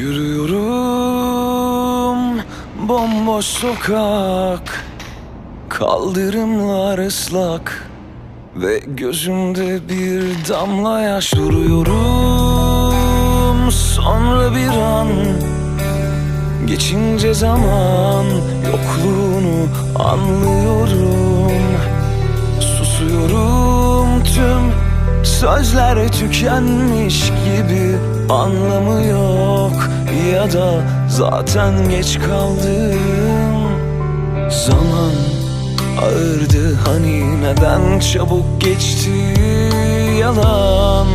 Yürüyorum bomboş sokak Kaldırımlar ıslak Ve gözümde bir damla yaş duruyorum. Sonra bir an Geçince zaman yokluğunu anlıyorum sözler tükenmiş gibi Anlamı yok. Ya da zaten geç kaldım. Zaman ağırdı hani neden çabuk geçti? Yalan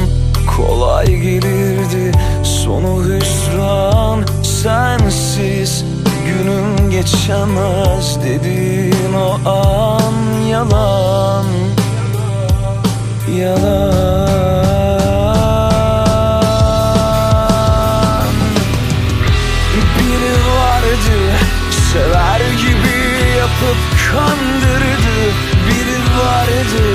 Kolay gelirdi. Sonu hüsran Sensiz günüm geçemez dediğin o an. Yalan Yalan. Biri vardı Sever gibi yapıp kandırdı. Biri vardı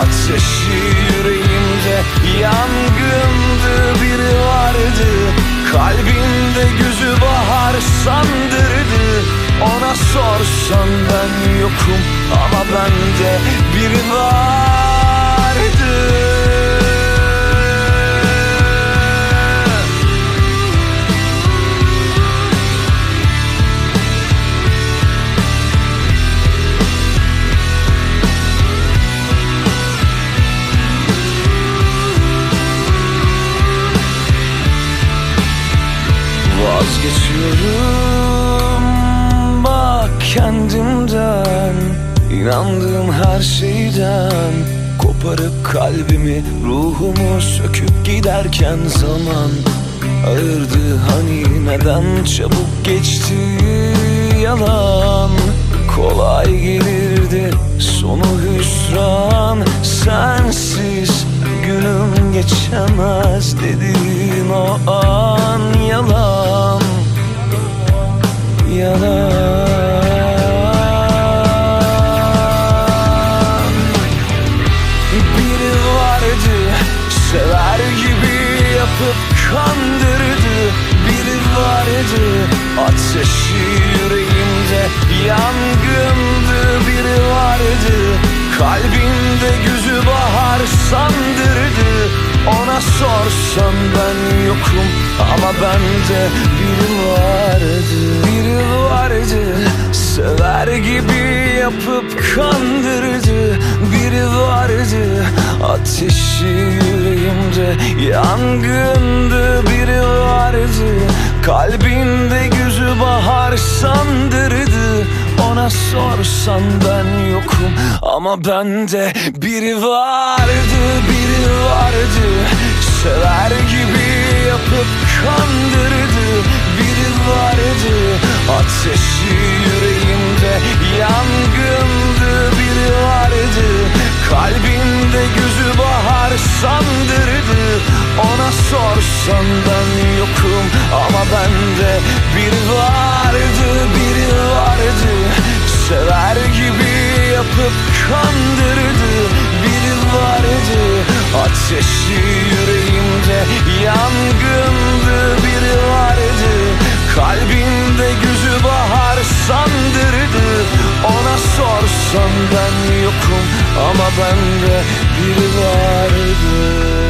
Ateşi yüreğimde yangındı. Biri vardı Kalbimde gözü bahar sandırdı. Ona sorsan ben yokum Ama bende biri vardı Vazgeçiyorum. Bak kendimden İnandığım her şeyden. Koparıp kalbimi ruhumu söküp giderken zaman Ağırdı hani neden çabuk geçti yalan? Kolay gelirdi sonu hüsran. Sensiz günüm geçemez dediğin o an yalan Yalan Biri vardı sever gibi yapıp kandırdı. Biri vardı ateşi yüreğimde yangındı. Biri vardı kalbimde gözü bahar sandırdı. Ona sorsan ben yokum ama bende biri vardı Vardı sever gibi yapıp kandırdı Biri vardı ateşi yüreğimde yangındı. Biri vardı kalbinde gözü bahar sandırdı Ona sorsan ben yokum ama bende biri vardı Biri vardı sever gibi yapıp kandırdı Biri vardı ateşi yüreğimde yangındı Biri vardı. Kalbimde gözü bahar sandırdı. Ona sorsan ben yokum ama bende biri vardı Biri vardı. Sever gibi yapıp kandırdı Biri vardı. Ateşi yüreğimde yangındı Biri vardı kalbimde gözü bahar sandırdı. Ona sorsan ben yokum ama bende biri vardı